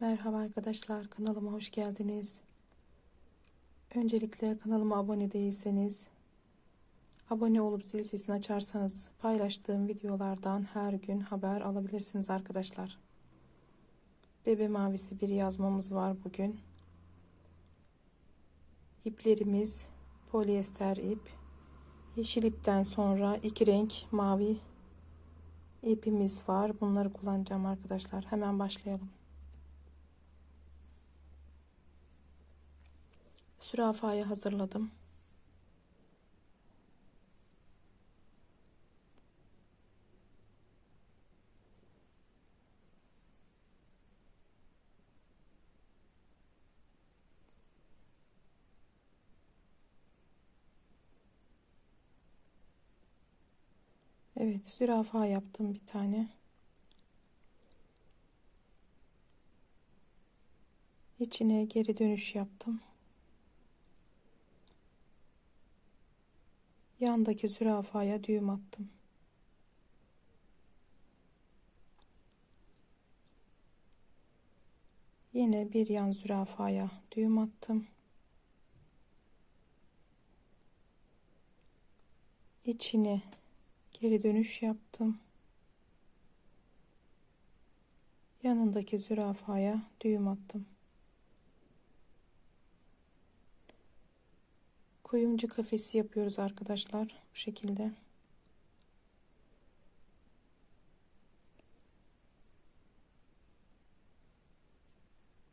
Merhaba arkadaşlar kanalıma hoş geldiniz. Öncelikle kanalıma abone değilseniz abone olup zil sesini açarsanız paylaştığım videolardan her gün haber alabilirsiniz arkadaşlar. Bebe mavisi bir yazmamız var bugün. İplerimiz polyester ip. Yeşil ipten sonra iki renk mavi ipimiz var. Bunları kullanacağım arkadaşlar. Hemen başlayalım. Sürafayı hazırladım. Evet, zürafa yaptım bir tane. İçine geri dönüş yaptım. Yandaki zürafaya düğüm attım. Yine bir yan zürafaya düğüm attım. İçine geri dönüş yaptım. Yanındaki zürafaya düğüm attım. Kuyumcu kafesi yapıyoruz arkadaşlar bu şekilde.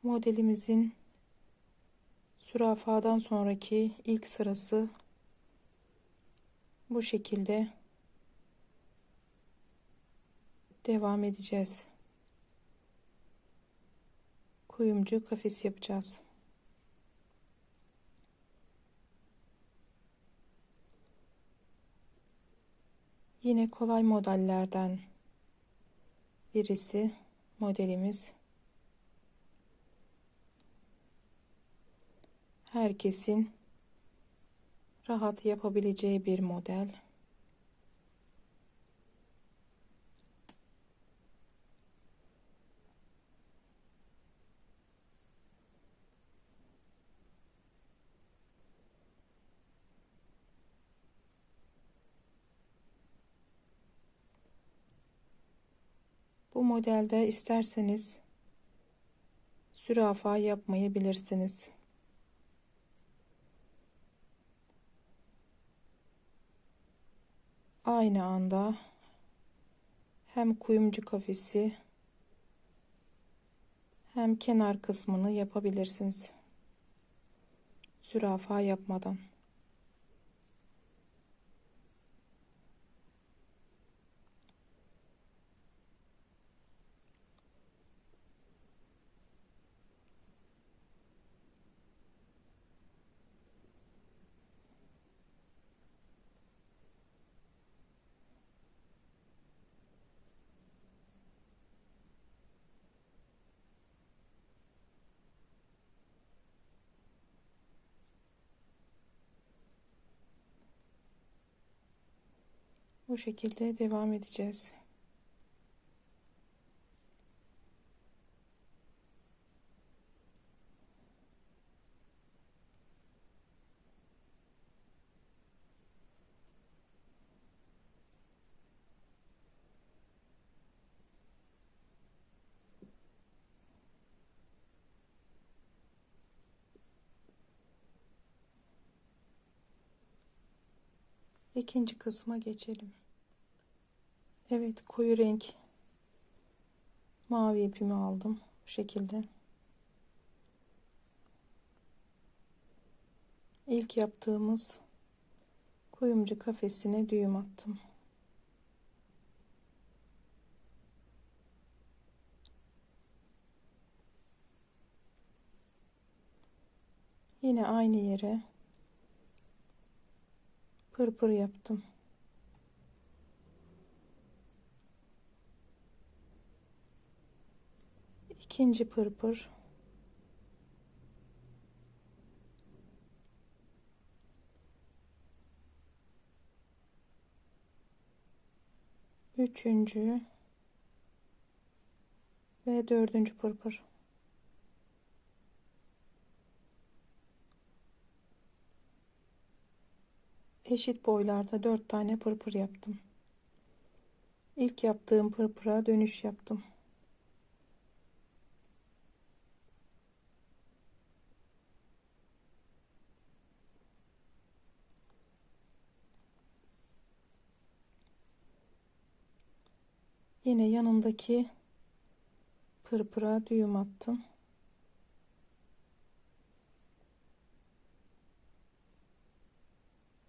Modelimizin sürafadan sonraki ilk sırası bu şekilde devam edeceğiz. Kuyumcu kafesi yapacağız. Yine kolay modellerden birisi modelimiz. Herkesin rahat yapabileceği bir model. Bu modelde isterseniz zürafa yapmayabilirsiniz. Aynı anda hem kuyumcu kafesi hem kenar kısmını yapabilirsiniz. Zürafa yapmadan. Bu şekilde devam edeceğiz. İkinci kısma geçelim. Evet koyu renk mavi ipimi aldım bu şekilde. İlk yaptığımız kuyumcu kafesine düğüm attım. Yine aynı yere pırpır yaptım. ikinci pırpır. Üçüncü ve dördüncü pırpır. Eşit boylarda dört tane pırpır yaptım. İlk yaptığım pırpıra dönüş yaptım. Yine yanındaki pırpıra düğüm attım.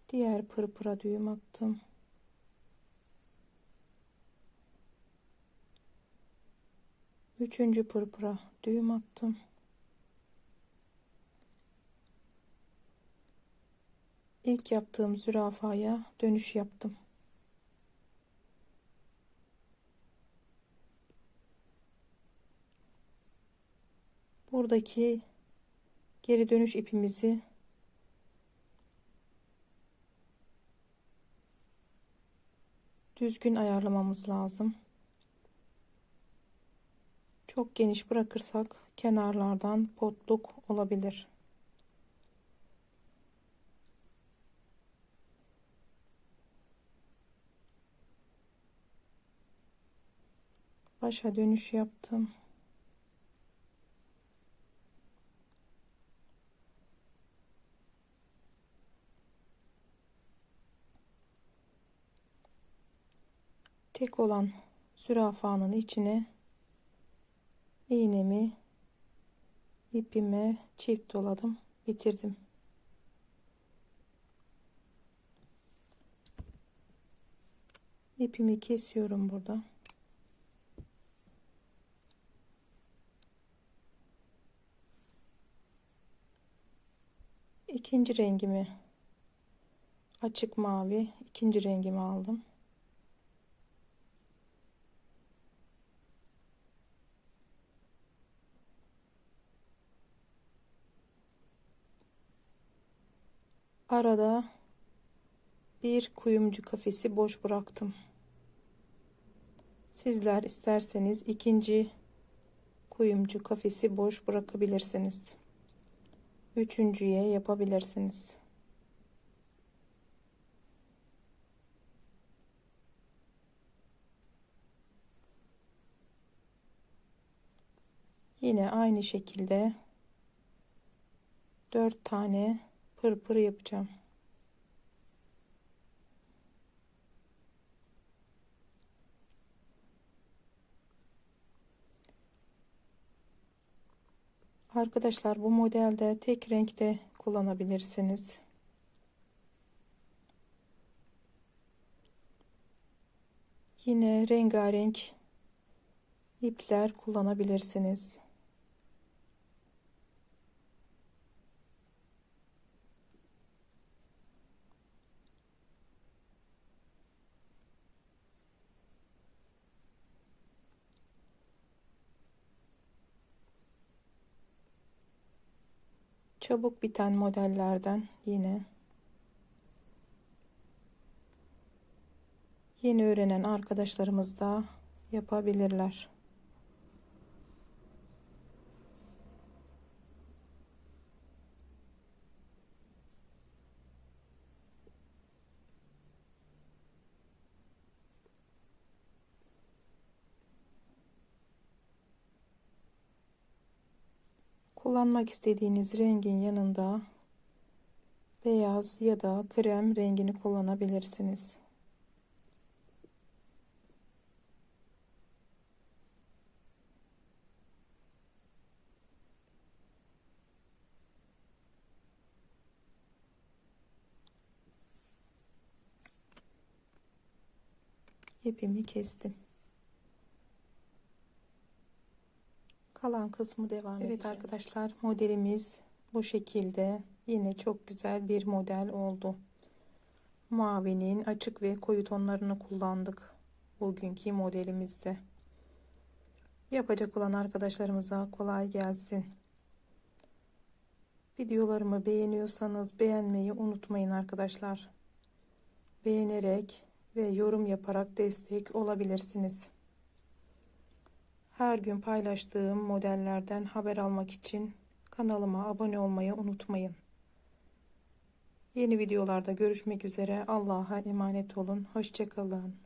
Diğer pırpıra düğüm attım. Üçüncü pırpıra düğüm attım. İlk yaptığım zürafaya dönüş yaptım. Buradaki geri dönüş ipimizi düzgün ayarlamamız lazım. Çok geniş bırakırsak kenarlardan potluk olabilir. Başa dönüş yaptım. Tek olan zürafanın içine iğnemi ipime çift doladım bitirdim. İpimi kesiyorum burada. İkinci rengimi açık mavi ikinci rengimi aldım Arada bir kuyumcu kafesi boş bıraktım. Sizler isterseniz ikinci kuyumcu kafesi boş bırakabilirsiniz. Üçüncüye yapabilirsiniz. Yine aynı şekilde dört tane pırpır yapacağım. Arkadaşlar bu modelde tek renkte kullanabilirsiniz. Yine rengarenk ipler kullanabilirsiniz. Çabuk biten modellerden yine yeni öğrenen arkadaşlarımız da yapabilirler. Kullanmak istediğiniz rengin yanında beyaz ya da krem rengini kullanabilirsiniz. ipimi kestim. Kalan kısmı devam evet edeceğim. arkadaşlar modelimiz bu şekilde. Yine çok güzel bir model oldu. Mavinin açık ve koyu tonlarını kullandık bugünkü modelimizde. Yapacak olan arkadaşlarımıza kolay gelsin. Videolarımı beğeniyorsanız beğenmeyi unutmayın arkadaşlar. Beğenerek ve yorum yaparak destek olabilirsiniz her gün paylaştığım modellerden haber almak için kanalıma abone olmayı unutmayın. Yeni videolarda görüşmek üzere. Allah'a emanet olun. Hoşçakalın.